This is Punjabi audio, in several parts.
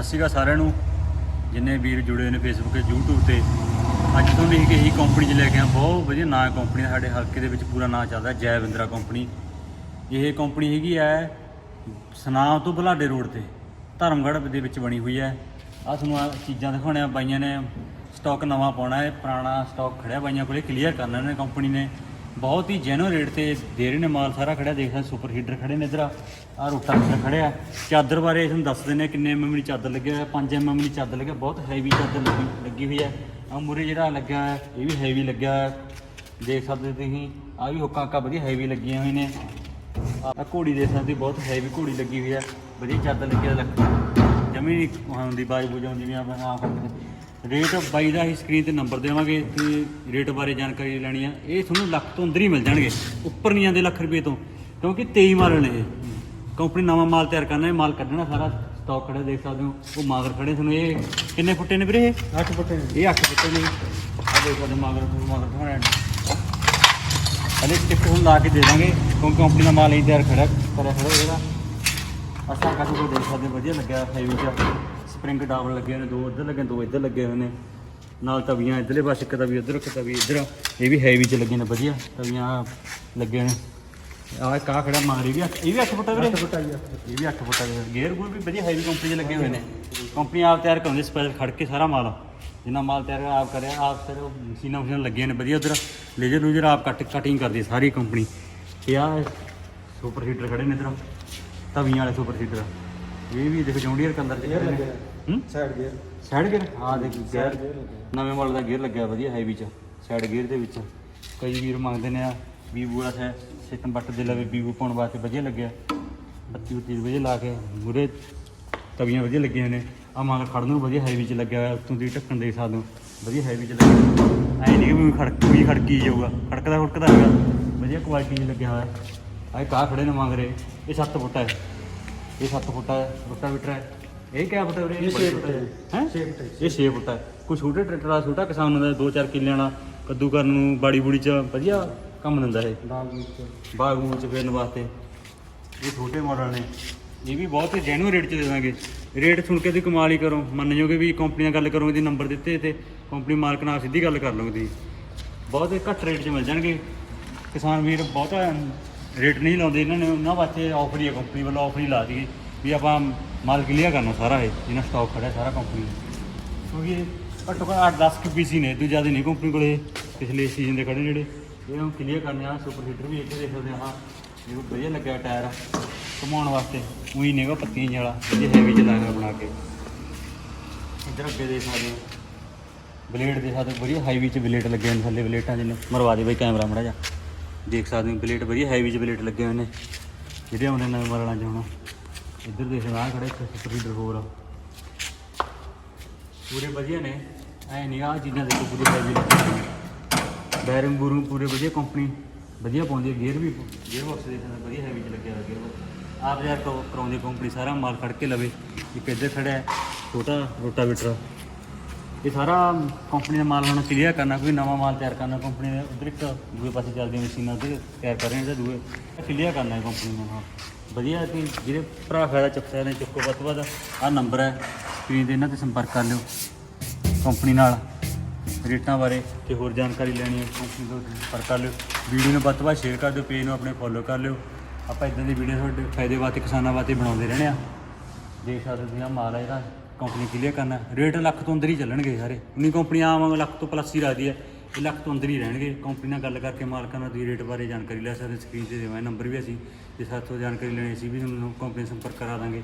ਸਤਿ ਸ਼੍ਰੀ ਅਕਾਲ ਸਾਰਿਆਂ ਨੂੰ। ਜਿੰਨੇ ਵੀਰ ਜੁੜੇ ਨੇ ਫੇਸਬੁੱਕ ਤੇ, YouTube ਤੇ, ਅੱਜ ਤੋਂ ਲਿਖ ਕੇ ਇਹੀ ਕੰਪਨੀ 'ਚ ਲੈ ਕੇ ਆ ਬਹੁਤ ਵਧੀਆ ਨਾਂ ਕੰਪਨੀ ਦਾ, ਸਾਡੇ ਹਲਕੇ ਦੇ ਵਿੱਚ ਪੂਰਾ ਨਾਂ ਚੱਲਦਾ ਜੈਵਿੰਦਰਾ ਕੰਪਨੀ ਇਹ ਕੰਪਨੀ ਹੈਗੀ ਹੈ ਸਨਾਮ ਤੋਂ ਬਲਾਡੇ ਰੋਡ ਤੇ, ਧਰਮਗੜ੍ਹ ਦੇ ਵਿੱਚ ਬਣੀ ਹੋਈ ਹੈ। ਆ ਤੁਹਾਨੂੰ ਚੀਜ਼ਾਂ ਦਿਖਾਉਣੀਆਂ ਬਾਈਆਂ ਨੇ। ਸਟਾਕ ਨਵਾਂ ਪਾਉਣਾ ਹੈ, ਪੁਰਾਣਾ ਸਟਾਕ ਖੜਿਆ ਬਾਈਆਂ ਕੋਲੇ ਕਲੀਅਰ ਕਰਨਾ ਇਹਨਾਂ ਨੇ ਕੰਪਨੀ ਨੇ। ਬਹੁਤ ਹੀ ਜੈਨੂਅਨ ਰੇਟ ਤੇ ਦੇ ਰਹੇ ਨੇ ਮਾਲ ਸਾਰਾ ਖੜਿਆ, ਦੇਖ ਸਕਦੇ ਸੁਪਰ ਹੀਟਰ ਖੜੇ ਨੇ ਇਧਰ। ਆ ਰੋਟਾ ਵੀਟਰ ਖੜਿਆ ਚਾਦਰ ਬਾਰੇ ਤੁਹਾਨੂੰ ਦੱਸ ਦਿੰਦੇ ਹਾਂ, ਕਿੰਨੇ ਐਮਐਮ ਦੀ ਚਾਦਰ ਲੱਗਿਆ ਹੋਇਆ 5 ਐਮਐਮ ਦੀ ਚਾਦਰ ਲੱਗਿਆ, ਬਹੁਤ ਹੈਵੀ ਚਾਦਰ ਲੱਗੀ ਲੱਗੀ ਹੋਈ ਹੈ। ਆ ਮੂਰੇ ਜਿਹੜਾ ਲੱਗਿਆ ਹੈ ਇਹ ਵੀ ਹੈਵੀ ਲੱਗਿਆ ਹੋਇਆ। ਦੇਖ ਸਕਦੇ ਹੋ ਤੁਸੀਂ ਆ ਵੀ ਹੁੱਕਾਂ ਹੱਕਾਂ ਵਧੀਆ ਹੈਵੀ ਲੱਗੀਆਂ ਹੋਈਆਂ ਨੇ। ਆ ਘੋੜੀ ਦੇਖ ਸਕਦੇ ਬਹੁਤ ਹੈਵੀ ਘੋੜੀ ਲੱਗੀ ਹੋਈ ਹੈ। ਵਧੀਆ ਚਾਦਰ ਲੱਗੀ ਹੈ ਲੱਖ ਜਮੀ ਨਹੀਂ ਹੁੰਦੀ ਬਾਜ ਬੁਝਾਉਂਦੀ ਵੀ ਆਪਾਂ ਆਪ ਰੇਟ ਬਾਈ ਦਾ ਹੀ ਸਕਰੀਨ ਤੇ ਨੰਬਰ ਦੇਵਾਂਗੇ ਤੇ ਰੇਟ ਬਾਰੇ ਜਾਣਕਾਰੀ ਲੈਣੀ ਆ। ਇਹ ਤੁਹਾਨੂੰ ਲੱਖ ਤੋਂ ਅੰਦਰ ਹੀ ਮਿਲ ਜਾਣਗੇ ਉੱਪਰ ਨਹੀਂ ਜਾਂਦੇ ਲੱਖ ਰੁਪਏ ਤੋਂ ਕਿਉਂਕਿ 23 ਮਾਡਲ ਨੇ ਇਹ। ਕੰਪਨੀ ਨਵਾਂ ਮਾਲ ਤਿਆਰ ਕਰਨਾ ਇਹ ਮਾਲ ਕੱਢਣਾ ਸਾਰਾ ਸਟਾਕ ਖੜਾ ਦੇਖ ਸਕਦੇ ਹੋ ਉਹ ਮਾਗਰ ਖੜੇ ਤੁਹਾਨੂੰ ਇਹ ਕਿੰਨੇ ਫੁੱਟੇ ਨੇ ਵੀਰੇ ਇਹ? 8 ਫੁੱਟ ਇਹ 8 ਫੁੱਟੇ ਨੇ। ਆ ਦੇਖ ਹੋ ਮਾਗਰ ਮਾਗਰ ਖੜਾ ਹਲੇ ਸਟਿੱਕ ਹੁਣ ਲਾ ਕੇ ਦੇ ਦਾਂਗੇ ਕਿਉਂਕਿ ਕੰਪਨੀ ਦਾ ਮਾਲ ਹੀ ਤਿਆਰ ਖੜਾ ਕਰਿਆ ਖੜਾ ਇਹਦਾ ਅਸਾਂ ਕਾਟੂ ਕੋ ਦੇਖ ਸਕਦੇ ਹੋ, ਵਧੀਆ ਲੱਗਿਆ ਹੈਵੀ ਚ ਸਪਰਿੰਗ ਡਾਬਲ ਲੱਗੇ ਹੋਏ ਨੇ ਦੋ ਇੱਧਰ ਲੱਗੇ ਦੋ ਇੱਧਰ ਲੱਗੇ ਹੋਏ ਨੇ। ਨਾਲ ਤਵੀਆਂ ਇੱਧਰਲੇ ਪਾਸੇ ਇੱਕ ਤਵੀ ਉੱਧਰ ਇੱਕ ਤਵੀ ਇੱਧਰ। ਇਹ ਵੀ ਹੈਵੀ ਚ ਲੱਗੇ ਨੇ ਵਧੀਆ ਤਵੀਆਂ ਲੱਗੇ ਨੇ। ਆਹ ਕਾ ਖੜਾ ਮਾਰ ਵੀ ਇਹ ਵੀ 8 ਫੁੱਟਾ ਵੀਰੇ 8 ਫੁੱਟ ਆਈ ਆ। ਇਹ ਵੀ 8 ਫੁੱਟਾ ਦੇ ਗੇਅਰ ਗੂਰ ਵੀ ਵਧੀਆ ਹੈਵੀ ਕੰਪਨੀ ਦੇ ਲੱਗੇ ਹੋਏ ਨੇ। ਕੰਪਨੀ ਆਪ ਤਿਆਰ ਕਰਾਉਂਦੀ ਸਪੈਸ਼ਲ ਖੜ ਕੇ ਸਾਰਾ ਮਾਲ। ਜਿੰਨਾ ਮਾਲ ਤਿਆਰ ਆਪ ਕਰਿਆ ਆਪ ਫਿਰ ਉਹ ਮਸ਼ੀਨਾਂ ਮਸ਼ੀਨਾਂ ਲੱਗੀਆਂ ਨੇ ਵਧੀਆ ਉਧਰ। ਲੇਜ਼ਰ ਲੂਜਰ ਆਪ ਕੱਟ ਕਟਿੰਗ ਕਰਦੀ ਹੈ ਸਾਰੀ ਕੰਪਨੀ ਤੇ ਆ ਸੁਪਰ ਹੀਟਰ ਖੜੇ ਨੇ ਇਧਰ। ਤਵੀਆਂ ਵਾਲੇ ਸੁਪਰ ਹੀਟਰ ਇਹ ਵੀ ਦੇਖੋ ਜੌਂਡੀਅਰ ਕਲਰ ਦੇ ਗੇਅਰ ਲੱਗਿਆ। ਹੂੰ? ਸਾਈਡ ਗੇਅਰ ਸਾਈਡ ਗੇਅਰ ਆ ਦੇਖ ਗੇਅਰ ਨਵੇਂ ਮਾਡਲ ਦਾ ਗੇਅਰ ਲੱਗਿਆ ਵਧੀਆ ਹੈਵੀ ਚ ਸਾਈਡ ਗੇਅਰ ਦੇ ਵਿੱਚ। ਕਈ ਵੀਰ ਮੰਗਦੇ ਨੇ ਆ ਵੀਵੋ ਵਾਲਾ ਹੈ ਸਿਸਟਮ ਬੱਟ ਦੇ ਲਵੇ ਵੀਵੋ ਪਾਉਣ ਵਾਸਤੇ ਵਧੀਆ ਲੱਗਿਆ। ਬੱਤੀ ਬੱਤੀ ਵਧੀਆ ਲਾ ਕੇ ਮੂਰੇ ਤਵੀਆਂ ਵਧੀਆ ਲੱਗੀਆਂ ਨੇ। ਆ ਮਗਰ ਖੜਨ ਨੂੰ ਵਧੀਆ ਹੈਵੀ ਚ ਲੱਗਿਆ ਹੋਇਆ ਉੱਤੋਂ ਦੀ ਢੱਕਣ ਦੇ ਸਕਦੇ ਹੋ ਵਧੀਆ ਹੈਵੀ ਚ ਲੱਗਿਆ। ਐ ਨਹੀਂ ਵੀ ਖੜਕ ਵੀ ਖੜਕੀ ਜਾਊਗਾ ਖੜਕਦਾ ਖੜਕਦਾ ਹੈਗਾ। ਵਧੀਆ ਕੁਆਲਿਟੀ ਚ ਲੱਗਿਆ ਹੋਇਆ। ਆਹ ਕਾ ਖੜੇ ਨੇ ਮੰਗ ਰਹੇ ਇਹ 7 ਫੁੱਟ ਹੈ। ਇਹ 7 ਫੁੱਟ ਹੈ ਰੋਟਾ ਵੀਟਰ ਹੈ। ਇਹ ਕਿਆ ਫੁੱਟ ਹੈ ਵੀਰੇ? ਇਹ ਛੇ ਫੁੱਟ ਹੈ। ਹੈ ਛੇ ਫੁੱਟ ਹੈ। ਇਹ 6 ਫੁੱਟ ਹੈ। ਕੋਈ ਛੋਟੇ ਟਰੈਕਟਰ ਵਾਲਾ ਛੋਟਾ ਕਿਸਾਨ ਹੁੰਦਾ 2-4 ਕਿੱਲਿਆਂ ਵਾਲਾ ਕੱਦੂ ਕਰਨ ਨੂੰ ਬਾੜੀ ਬੂੜੀ ਚ ਵਧੀਆ ਕੰਮ ਦਿੰਦਾ ਇਹ। ਦਾਲ ਵਿੱਚ ਬਾਗ ਬੂਗ ਚ। ਫੇਰਨ ਵਾਸਤੇ। ਇਹ ਛੋਟੇ ਮਾਡਲ ਨੇ। ਇਹ ਵੀ ਬਹੁਤ ਹੀ ਜੈਨੂਅਨ ਰੇਟ ਚ ਦੇ ਦਾਂਗੇ। ਰੇਟ ਸੁਣ ਕੇ ਤੁਸੀਂ ਕਮਾਲ ਹੀ ਕਰੋ। ਮੰਨ ਜਾਓਗੇ ਵੀ ਕੰਪਨੀ ਨਾਲ ਗੱਲ ਕਰੋਗੇ ਦੀ ਨੰਬਰ ਦਿੱਤੇ ਤੇ ਕੰਪਨੀ ਮਾਲਕ ਨਾਲ ਸਿੱਧੀ ਗੱਲ ਕਰ ਲਓਗੇ ਤੁਸੀਂ। ਬਹੁਤ ਹੀ ਘੱਟ ਰੇਟ 'ਚ ਮਿਲ ਜਾਣਗੇ। ਕਿਸਾਨ ਵੀਰ ਬਹੁਤਾ ਰੇਟ ਨਹੀਂ ਲਾਉਂਦੇ, ਇਹਨਾਂ ਨੇ ਉਹਨਾਂ ਵਾਸਤੇ ਆਫਰ ਹੀ ਹੈ ਕੰਪਨੀ ਵੱਲੋਂ ਆਫਰ ਹੀ ਲਾ ਦਈਏ ਵੀ ਆਪਾਂ ਮਾਲ ਕਲੀਅਰ ਕਰਨਾ ਸਾਰਾ ਇਹ, ਜਿੰਨਾ ਸਟਾਕ ਖੜਾ ਸਾਰਾ ਕੰਪਨੀ ਕਿਉਂਕਿ ਇਹ ਘੱਟੋ ਘੱਟ 8-10 ਕੁ ਪੀਸੀ ਨੇ ਤੋਂ ਜ਼ਿਆਦਾ ਨਹੀਂ ਕੰਪਨੀ ਕੋਲੇ, ਪਿਛਲੇ ਸੀਜ਼ਨ ਦੇ ਖੜੇ ਜਿਹੜੇ ਇਹਨੂੰ ਕਲੀਅਰ ਕਰਨੇ ਆ ਸੁਪਰ ਹੀਟਰ ਵੀ ਇੱਥੇ ਦੇਖ ਸਕਦੇ ਆ ਇਹ ਵੀ ਵਧੀਆ ਲੱਗਿਆ ਟਾਇਰ ਘੁਮਾਉਣ ਵਾਸਤੇ, ਉਹੀ ਨੇਗਾ ਪੱਤੀਆਂ ਵਾਲਾ, ਇਹ ਹੈਵੀ ਚ ਲਾਇਆ ਬਣਾ ਕੇ। ਇੱਧਰ ਅੱਗੇ ਦੇਖ ਸਕਦੇ ਹੋ। ਬਲੇਡ ਦੇ ਸਕਦੇ ਵਧੀਆ ਹਾਈਵੇ ਚ ਬਲੇਡ ਲੱਗੇ ਨੇ ਥੱਲੇ ਬਲੇਟਾਂ ਜਿਹਨੇ ਮਰਵਾ ਦੇ ਬਈ ਕੈਮਰਾ ਮੜਾ ਜਾ ਦੇਖ ਸਕਦੇ ਹੋ ਪਲੇਟ ਵਧੀਆ ਹੈਵੀ ਚ ਪਲੇਟ ਲੱਗੇ ਹੋਏ ਨੇ। ਜਿਹੜੇ ਆਉਂਦੇ ਨਵੇਂ ਮਾਡਲਾਂ ਚ। ਇੱਧਰ ਦੇਖ ਆ ਖੜੇ ਸੁਪਰ ਹੀਟਰ ਹੋਰ। ਆ ਪੂਰੇ ਵਧੀਆ ਨੇ। ਐ ਨਹੀਂ ਆ ਚੀਜ਼ਾਂ ਦੇਖੋ ਪੂਰੀ ਹੈਵੀ ਬੈਰਿੰਗ ਬੂਰਿੰਗ ਪੂਰੇ ਵਧੀਆ ਕੰਪਨੀ ਵਧੀਆ ਪਾਉਂਦੀ ਹੈ ਗੇਅਰ ਵੀ ਗੇਅਰ ਬਾਕਸ ਦੇ ਵਧੀਆ ਹੈਵੀ ਚ ਲੱਗਿਆ ਹੋਇਆ ਗੇਅਰ ਬਾਕਸ ਆਪ ਯਾਰ ਕਰਾਉਂਦੀ ਕੰਪਨੀ ਸਾਰਾ ਮਾਲ ਖੜ ਕੇ ਲਵੇ। ਇੱਕ ਇੱਧਰ ਖੜਾ ਹੈ, ਛੋਟਾ ਰੋਟਾਵੇਟਰ। ਇਹ ਸਾਰਾ ਕੰਪਨੀ ਦਾ ਮਾਲ ਹੁਣ ਕਲੀਅਰ ਕਰਨਾ, ਕੋਈ ਨਵਾਂ ਮਾਲ ਤਿਆਰ ਕਰਨਾ ਕੰਪਨੀ ਨੇ ਉਧਰ ਇੱਕ ਦੂਏ ਪਾਸੇ ਚੱਲਦੀਆਂ ਮਸ਼ੀਨਾਂ 'ਤੇ ਤਿਆਰ ਕਰ ਰਹੇ ਨੇ ਤੇ ਦੂਏ ਕਲੀਅਰ ਕਰਨਾ ਹੈ ਕੰਪਨੀ ਨੂੰ, ਹਾਂ। ਵਧੀਆ ਕਿ ਜਿਹੜੇ ਭਰਾ ਫਾਇਦਾ ਚੁੱਕ ਸਕਦੇ ਨੇ, ਚੁੱਕੋ। ਵੱਧ ਤੋਂ ਵੱਧ ਆਹ ਨੰਬਰ ਹੈ ਸਕਰੀਨ ਤੇ ਇਹਨਾਂ ਤੇ ਸੰਪਰਕ ਕਰ ਲਿਓ ਕੰਪਨੀ ਨਾਲ। ਰੇਟਾਂ ਬਾਰੇ ਤੇ ਹੋਰ ਜਾਣਕਾਰੀ ਲੈਣੀ ਹੈ ਕੰਪਨੀ ਤੋਂ ਸੰਪਰਕ ਕਰ ਲਿਓ। ਵੀਡੀਓ ਨੂੰ ਵੱਧ ਤੋਂ ਵੱਧ ਸ਼ੇਅਰ ਕਰ ਦਿਓ ਪੇਜ ਨੂੰ ਆਪਣੇ ਫੋਲੋ ਕਰ ਲਿਓ। ਆਪਾਂ ਇਦਾਂ ਦੀ ਵੀਡੀਓ ਤੁਹਾਡੇ ਫਾਇਦੇ ਵਾਸਤੇ, ਕਿਸਾਨਾਂ ਵਾਸਤੇ ਬਣਾਉਂਦੇ ਰਹਿੰਦੇ ਆ ਦੇਖ ਸਕਦੇ ਤੁਸੀਂ ਮਾਲ ਹੈ ਇਹਦਾ। ਕੰਪਨੀ ਕਲੀਅਰ ਕਰਨਾ ਰੇਟ ਲੱਖ ਤੋਂ ਅੰਦਰ ਹੀ ਚੱਲਣਗੇ ਸਾਰੇ। ਉਨੀ ਕੰਪਨੀ ਆਮ ਲੱਖ ਤੋਂ ਪਲੱਸ ਹੀ ਰੱਖਦੀ ਹੈ ਇਹ ਲੱਖ ਤੋਂ ਅੰਦਰ ਹੀ ਰਹਿਣਗੇ। ਕੰਪਨੀ ਨਾਲ ਗੱਲ ਕਰਕੇ ਮਾਲਕਾਂ ਨਾਲ ਤੁਸੀਂ ਰੇਟ ਬਾਰੇ ਜਾਣਕਾਰੀ ਲੈ ਸਕਦੇ ਸਕਰੀਨ ਤੇ ਦੇਵਾਂ ਨੰਬਰ ਵੀ ਅਸੀਂ। ਜੇ ਸਾਥੋਂ ਜਾਣਕਾਰੀ ਲੈਣੀ ਸੀ ਵੀ ਤੁਹਾਨੂੰ ਕੰਪਨੀ ਸੰਪਰਕ ਕਰਾ ਦਾਂਗੇ।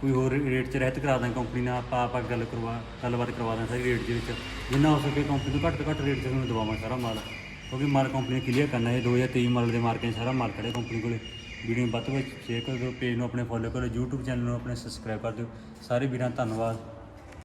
ਕੋਈ ਹੋਰ ਰੇਟ 'ਚ ਰਹਿਤ ਕਰਾ ਦਾਂਗੇ ਕੰਪਨੀ ਨਾਲ, ਆਪਾਂ ਆਪਾਂ ਗੱਲ ਕਰਵਾ ਗੱਲਬਾਤ ਕਰਵਾ ਦਾਂ ਸਾਰੀ ਰੇਟ ਦੇ ਵਿੱਚ। ਜਿੰਨਾ ਹੋ ਸਕੇ ਕੰਪਨੀ ਤੋਂ ਘੱਟ ਤੋਂ ਘੱਟ ਰੇਟ 'ਚ ਤੁਹਾਨੂੰ ਦਵਾਵਾਂ ਸਾਰਾ ਮਾਲ। ਕਿਉਂਕਿ ਮਾਲ ਕੰਪਨੀ ਕਲੀਅਰ ਕਰਨਾ ਹੈ 2023 ਮਾਲ ਦੇ ਮਾਰਕੇ ਸਾਰਾ ਮਾਲ ਖੜੇ ਕੰਪਨੀ ਕੋਲੇ। ਵੀਡੀਓ ਨੂੰ ਵੱਧ ਤੋਂ ਵੱਧ ਸ਼ੇਅਰ ਕਰ ਦਿਓ ਪੇਜ ਨੂੰ ਆਪਣੇ ਫੋਲੋ ਕਰੋ, YouTube ਚੈਨਲ ਨੂੰ ਆਪਣੇ ਸਬਸਕ੍ਰਾਈਬ ਕਰ ਦਿਓ। ਸਾਰੇ ਵੀਰਾਂ ਦਾ ਧੰਨਵਾਦ।